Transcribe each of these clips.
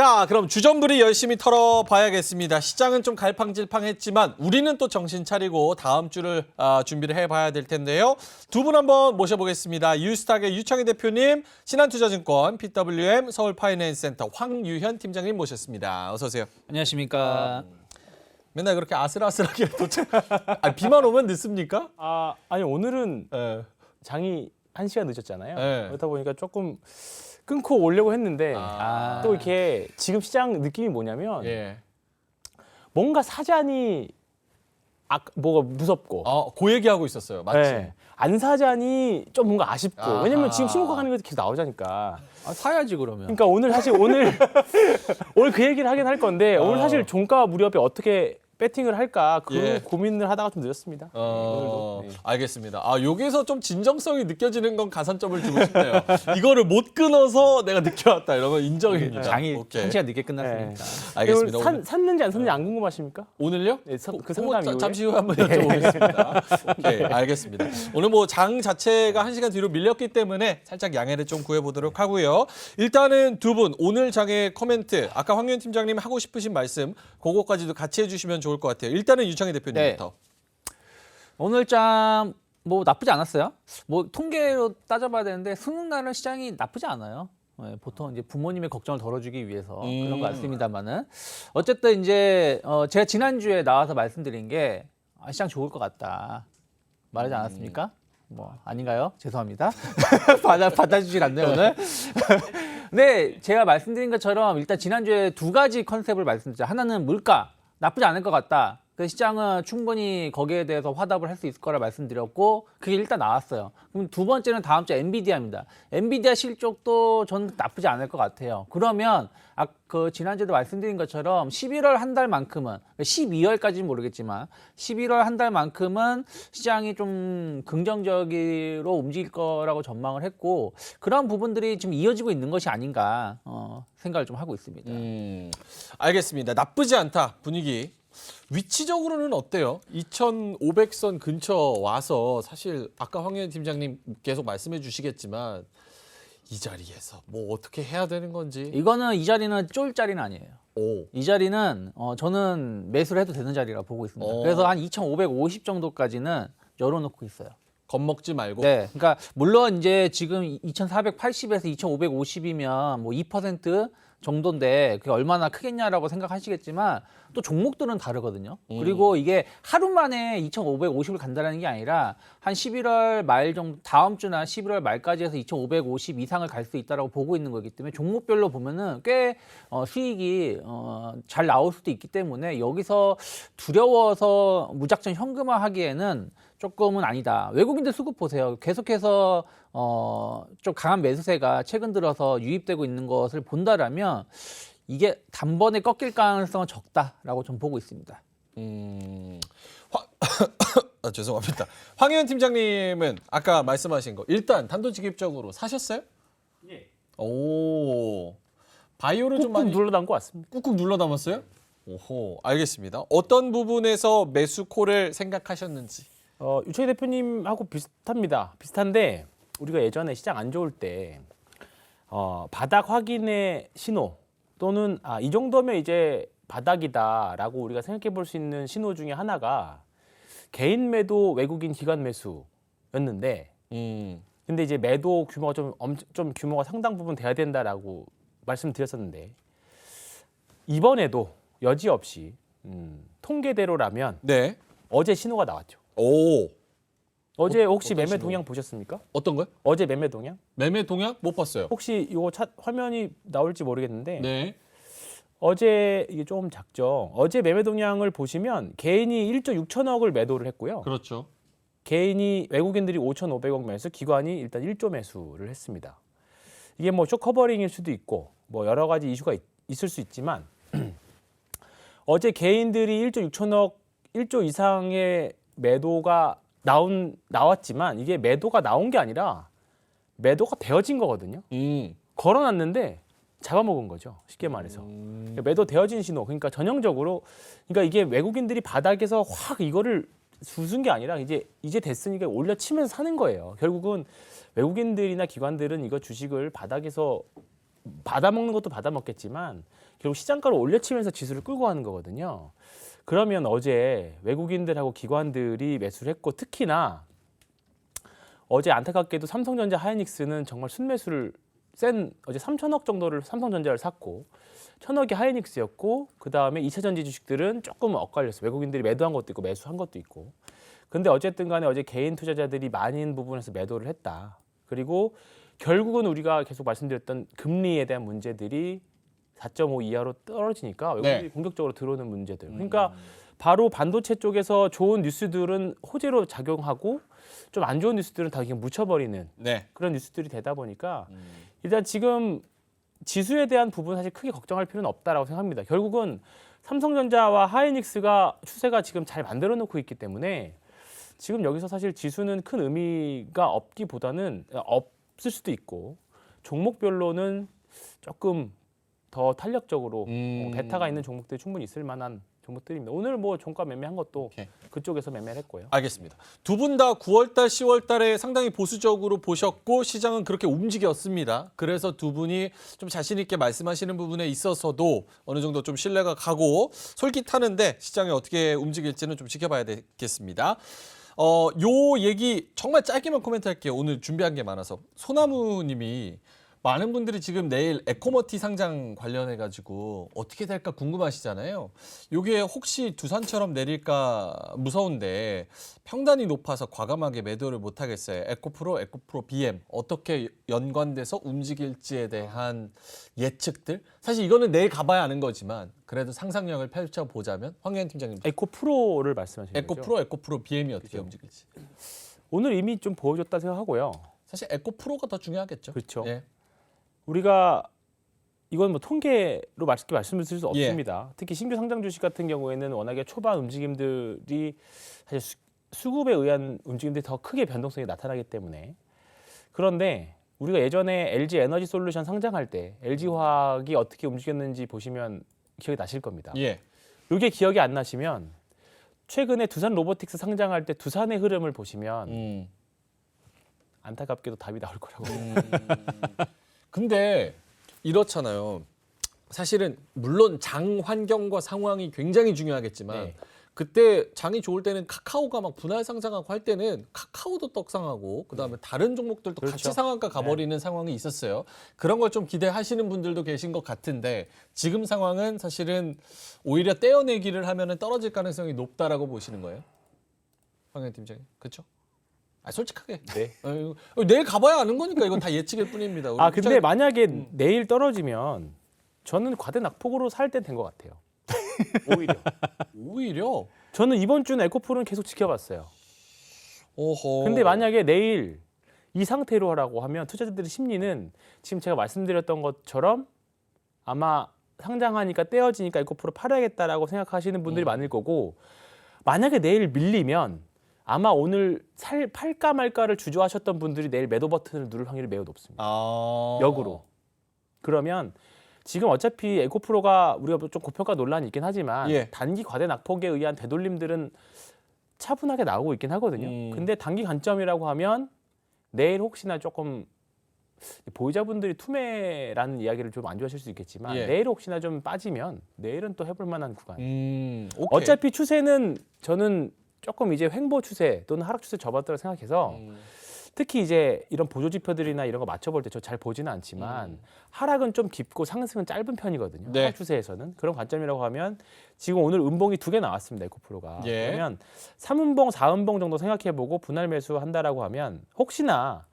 자, 그럼 주전부리 열심히 털어봐야겠습니다. 시장은 좀 갈팡질팡했지만 우리는 또 정신 차리고 다음 주를 아, 준비를 해봐야 될 텐데요. 두 분 한번 모셔보겠습니다. 유스탁의 유창희 대표님, 신한투자증권 PWM 서울파이낸스센터 황유현 팀장님 모셨습니다. 어서 오세요. 안녕하십니까. 맨날 그렇게 아슬아슬하게 도착. 아, 비만 오면 늦습니까? 아 아니 오늘은 예. 장이 한 시간 늦었잖아요. 네. 그렇다 보니까 조금 끊고 오려고 했는데 아. 또 이렇게 지금 시장 느낌이 뭐냐면 예. 뭔가 사자니 아 뭐가 무섭고 어, 그 얘기하고 있었어요. 마침. 네. 안 사자니 좀 뭔가 아쉽고 아하. 왜냐면 지금 신고가 가는 것도 계속 나오자니까 아, 사야지 그러면. 그러니까 오늘 사실 오늘 오늘 그 얘기를 하긴 할 건데 오늘 어. 사실 종가 무렵에 어떻게 배팅을 할까 그 예. 고민을 하다가 좀 늦었습니다. 어, 오늘도. 네. 알겠습니다. 아, 여기서 좀 진정성이 느껴지는 건 가산점을 주고 싶네요. 이거를 못 끊어서 내가 늦게 왔다 이러면 인정입니다. 장이 오케이. 한 시간 늦게 끝났으니까. 알겠습니다. 오늘 산, 오늘, 샀는지 안 샀는지 안 궁금하십니까? 오늘요? 네, 사- 그 상담 자- 이후에? 잠시 후에 한번 여쭤보겠습니다. 오케이, 알겠습니다. 오늘 뭐 장 자체가 한 시간 뒤로 밀렸기 때문에 살짝 양해를 좀 구해보도록 하고요. 일단은 두 분 오늘 장의 코멘트 아까 황현 팀장님 하고 싶으신 말씀 그거까지도 같이 해주시면 좋을 것 같아요. 일단은 유창희 대표님부터. 오늘 장 뭐 나쁘지 않았어요. 뭐 통계로 따져봐야 되는데 수능 날은 시장이 나쁘지 않아요. 예, 보통 이제 부모님의 걱정을 덜어주기 위해서 음. 그런 것 같습니다만은 어쨌든 이제 어, 제가 지난 주에 나와서 말씀드린 게 아, 시장 좋을 것 같다 말하지 않았습니까? 뭐 아닌가요? 죄송합니다. 받아 받아주질 않네요 오늘. 네, 제가 말씀드린 것처럼 일단 지난주에 두 가지 컨셉을 말씀드렸죠. 하나는 물가 나쁘지 않을 것 같다. 그 시장은 충분히 거기에 대해서 화답을 할 수 있을 거라 말씀드렸고 그게 일단 나왔어요. 그럼 두 번째는 다음 주 엔비디아입니다. 엔비디아 실적도 저는 나쁘지 않을 것 같아요. 그러면 아, 그 지난주에도 말씀드린 것처럼 11월 한 달만큼은 12월까지는 모르겠지만 11월 한 달만큼은 시장이 좀 긍정적으로 움직일 거라고 전망을 했고 그런 부분들이 지금 이어지고 있는 것이 아닌가 어, 생각을 좀 하고 있습니다. 음, 알겠습니다. 나쁘지 않다 분위기. 위치적으로는 어때요? 2,500선 근처 와서 사실 아까 황현 팀장님 계속 말씀해 주시겠지만 이 자리에서 뭐 어떻게 해야 되는 건지. 이거는 이 자리는 쫄 자리는 아니에요. 오. 이 자리는 어, 저는 매수를 해도 되는 자리라 보고 있습니다. 어. 그래서 한 2,550 정도까지는 열어놓고 있어요. 겁먹지 말고. 네, 그러니까 물론 이제 지금 2,480에서 2,550이면 뭐 2% 정도인데 그게 얼마나 크겠냐라고 생각하시겠지만 또 종목들은 다르거든요. 그리고 이게 하루 만에 2,550을 간다는 게 아니라 한 11월 말 정도 다음 주나 11월 말까지 해서 2,550 이상을 갈 수 있다라고 보고 있는 거기 때문에 종목별로 보면은 꽤 어, 수익이 어, 잘 나올 수도 있기 때문에 여기서 두려워서 무작정 현금화하기에는 조금은 아니다. 외국인들 수급 보세요. 계속해서 어, 좀 강한 매수세가 최근 들어서 유입되고 있는 것을 본다라면 이게 단번에 꺾일 가능성은 적다라고 좀 보고 있습니다. 음. 화... 아, 죄송합니다. 황현 팀장님은 아까 말씀하신 거 일단 단도직입적으로 사셨어요? 예. 오. 바이오를 좀 많이 눌러 담고 왔습니다. 꾹꾹 눌러 담았어요? 오호, 알겠습니다. 어떤 부분에서 매수 콜을 생각하셨는지. 어, 유철희 대표님하고 비슷합니다. 비슷한데 우리가 예전에 시장 안 좋을 때 어, 바닥 확인의 신호 또는 아, 이 정도면 이제 바닥이다라고 우리가 생각해 볼 수 있는 신호 중에 하나가 개인 매도 외국인 기관 매수였는데 음. 근데 이제 매도 규모가 좀, 엄, 좀 규모가 상당 부분 돼야 된다라고 말씀드렸었는데 이번에도 여지없이 음, 통계대로라면 네. 어제 신호가 나왔죠. 오. 어제 혹시 어떤 매매 신호? 동향 보셨습니까? 어떤 거요? 어제 매매 동향? 매매 동향 못 봤어요. 혹시 이거 차, 화면이 나올지 모르겠는데 네. 어제 이게 조금 작죠. 어제 매매 동향을 보시면 개인이 1조 6천억을 매도를 했고요. 그렇죠. 개인이 외국인들이 5,500억 매수, 기관이 일단 1조 매수를 했습니다. 이게 뭐 쇼커버링일 수도 있고 뭐 여러 가지 이슈가 있, 있을 수 있지만 어제 개인들이 1조 6천억, 1조 이상의 매도가 나온 나왔지만 이게 매도가 나온 게 아니라 매도가 되어진 거거든요. 음. 걸어놨는데 잡아먹은 거죠. 쉽게 말해서. 그러니까 매도 되어진 신호. 그러니까 전형적으로 그러니까 이게 외국인들이 바닥에서 확 이거를 주순 게 아니라 이제 이제 됐으니까 올려 치면서 사는 거예요. 결국은 외국인들이나 기관들은 이거 주식을 바닥에서 받아먹는 것도 받아먹겠지만 결국 시장가를 올려치면서 지수를 끌고 가는 거거든요. 그러면 어제 외국인들하고 기관들이 매수를 했고 특히나 어제 안타깝게도 삼성전자 하이닉스는 정말 순매수를 센 어제 3천억 정도를 삼성전자를 샀고 천억이 하이닉스였고 그 다음에 2차 전지 주식들은 조금 엇갈렸어요. 외국인들이 매도한 것도 있고 매수한 것도 있고. 근데 어쨌든 간에 어제 개인 투자자들이 많은 부분에서 매도를 했다. 그리고 결국은 우리가 계속 말씀드렸던 금리에 대한 문제들이 4.5 이하로 떨어지니까 외국인들이 네. 공격적으로 들어오는 문제들. 그러니까 바로 반도체 쪽에서 좋은 뉴스들은 호재로 작용하고 좀 안 좋은 뉴스들은 다 그냥 묻혀버리는 네. 그런 뉴스들이 되다 보니까 일단 지금 지수에 대한 부분 사실 크게 걱정할 필요는 없다라고 생각합니다. 결국은 삼성전자와 하이닉스가 추세가 지금 잘 만들어 놓고 있기 때문에 지금 여기서 사실 지수는 큰 의미가 없기보다는 없을 수도 있고 종목별로는 조금 더 탄력적으로 음. 어, 베타가 있는 종목들이 충분히 있을 만한 종목들입니다. 오늘 뭐 종가 매매한 것도 오케이. 그쪽에서 매매를 했고요. 알겠습니다. 두 분 다 9월달, 10월달에 상당히 보수적으로 보셨고 시장은 그렇게 움직였습니다. 그래서 두 분이 좀 자신 있게 말씀하시는 부분에 있어서도 어느 정도 좀 신뢰가 가고 솔깃하는데 시장이 어떻게 움직일지는 좀 지켜봐야 되겠습니다. 어, 요 얘기 정말 짧게만 코멘트 할게요. 오늘 준비한 게 많아서 소나무님이 많은 분들이 지금 내일 에코머티 상장 관련해 가지고 어떻게 될까 궁금하시잖아요. 요게 혹시 두산처럼 내릴까 무서운데 평단이 높아서 과감하게 매도를 못 하겠어요. 에코프로, 에코프로 BM 어떻게 연관돼서 움직일지에 대한 예측들 사실 이거는 내일 가봐야 아는 거지만 그래도 상상력을 펼쳐 보자면 황현 팀장님 에코 프로를 말씀하시는? 에코프로, 에코프로 BM이 어떻게 그죠. 움직일지 오늘 이미 좀 보여줬다 생각하고요. 사실 에코프로가 더 중요하겠죠. 그렇죠. 예. 우리가 이건 뭐 통계로 쉽게 말씀을 드릴 수 예. 없습니다. 특히 신규 상장 주식 같은 경우에는 워낙에 초반 움직임들이 사실 수, 수급에 의한 움직임들이 더 크게 변동성이 나타나기 때문에 그런데 우리가 예전에 LG 에너지 솔루션 상장할 때 LG 화학이 어떻게 움직였는지 보시면 기억이 나실 겁니다. 예. 이게 기억이 안 나시면 최근에 두산 로보틱스 상장할 때 두산의 흐름을 보시면 음. 안타깝게도 답이 나올 거라고. 근데 이렇잖아요. 사실은 물론 장 환경과 상황이 굉장히 중요하겠지만 네. 그때 장이 좋을 때는 카카오가 막 분할 상장하고 할 때는 카카오도 떡상하고 그다음에 다른 종목들도 같이 그렇죠. 상한가 가버리는 상황이 있었어요. 그런 걸 좀 기대하시는 분들도 계신 것 같은데 지금 상황은 사실은 오히려 떼어내기를 하면은 떨어질 가능성이 높다라고 보시는 거예요. 황현 팀장님, 그렇죠? 아 솔직하게 네. 어, 이거 내일 가봐야 아는 거니까 이건 다 예측일 뿐입니다. 우리 아 근데 입장에- 만약에 음. 내일 떨어지면 저는 과대 낙폭으로 살 때 된 것 같아요. 오히려. 오히려 저는 이번 주는 에코풀은 계속 지켜봤어요. 오호. 근데 만약에 내일 이 상태로 하라고 하면 투자자들의 심리는 지금 제가 말씀드렸던 것처럼 아마 상장하니까 떼어지니까 에코프로 팔아야겠다라고 생각하시는 분들이 음. 많을 거고 만약에 내일 밀리면 아마 오늘 살 팔까 말까를 주저하셨던 분들이 내일 매도 버튼을 누를 확률이 매우 높습니다. 아... 역으로. 그러면 지금 어차피 에코프로가 우리가 좀 고평가 논란이 있긴 하지만 예. 단기 과대 낙폭에 의한 되돌림들은 차분하게 나오고 있긴 하거든요. 음. 근데 단기 관점이라고 하면 내일 혹시나 조금 보유자분들이 투매라는 이야기를 좀 안 좋아하실 수 있겠지만 예. 내일 혹시나 좀 빠지면 내일은 또 해볼 만한 구간. 음, 오케이. 어차피 추세는 저는 조금 이제 횡보 추세 또는 하락 추세 접었다고 생각해서 음, 특히 이제 이런 보조 지표들이나 이런 거 맞춰볼 때 저 잘 보지는 않지만 하락은 좀 깊고 상승은 짧은 편이거든요. 음. 네. 하락 추세에서는 그런 관점이라고 하면 지금 오늘 음봉이 두 개 나왔습니다. 에코프로가. 예. 그러면 3음봉, 4음봉 정도 생각해보고 분할 매수한다라고 하면 혹시나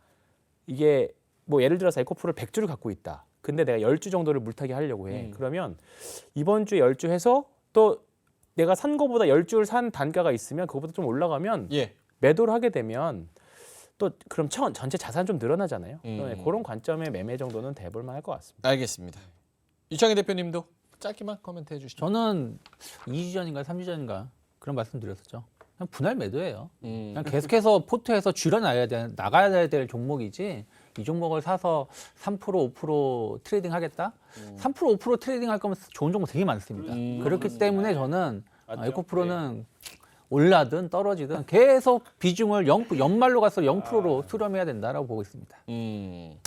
이게 뭐 예를 들어서 에코프로 100주를 갖고 있다. 근데 내가 10주 정도를 물타기 하려고 해. 음. 그러면 이번 주에 10주 해서 또 내가 산 거보다 10주를 산 단가가 있으면 그거보다 좀 올라가면 예. 매도를 하게 되면 또 그럼 천, 전체 자산 좀 늘어나잖아요. 음. 네, 그런 관점의 매매 정도는 돼볼 만할 것 같습니다. 알겠습니다. 이창희 대표님도 짧게만 코멘트 해 주시죠. 저는 2주 전인가 3주 전인가 그런 말씀 드렸었죠. 그냥 분할 매도예요. 음, 그냥 계속해서 포트에서 줄여놔야 돼 나가야 될 종목이지 이 종목을 사서 3% 5% 트레이딩 하겠다? 3% 5% 트레이딩 할 거면 좋은 종목 되게 많습니다. 음. 그렇기 때문에 저는 맞죠? 에코프로는 올라든 떨어지든 계속 비중을 0, 연말로 가서 0%로 수렴해야 된다라고 보고 있습니다. 음.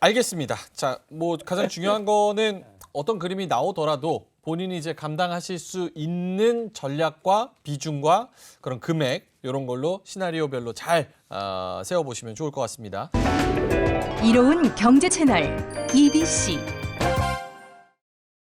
알겠습니다. 자, 뭐 가장 중요한 거는 어떤 그림이 나오더라도 본인이 이제 감당하실 수 있는 전략과 비중과 그런 금액 이런 걸로 시나리오별로 잘 어, 세워보시면 좋을 것 같습니다. 이로운 경제 채널 EBC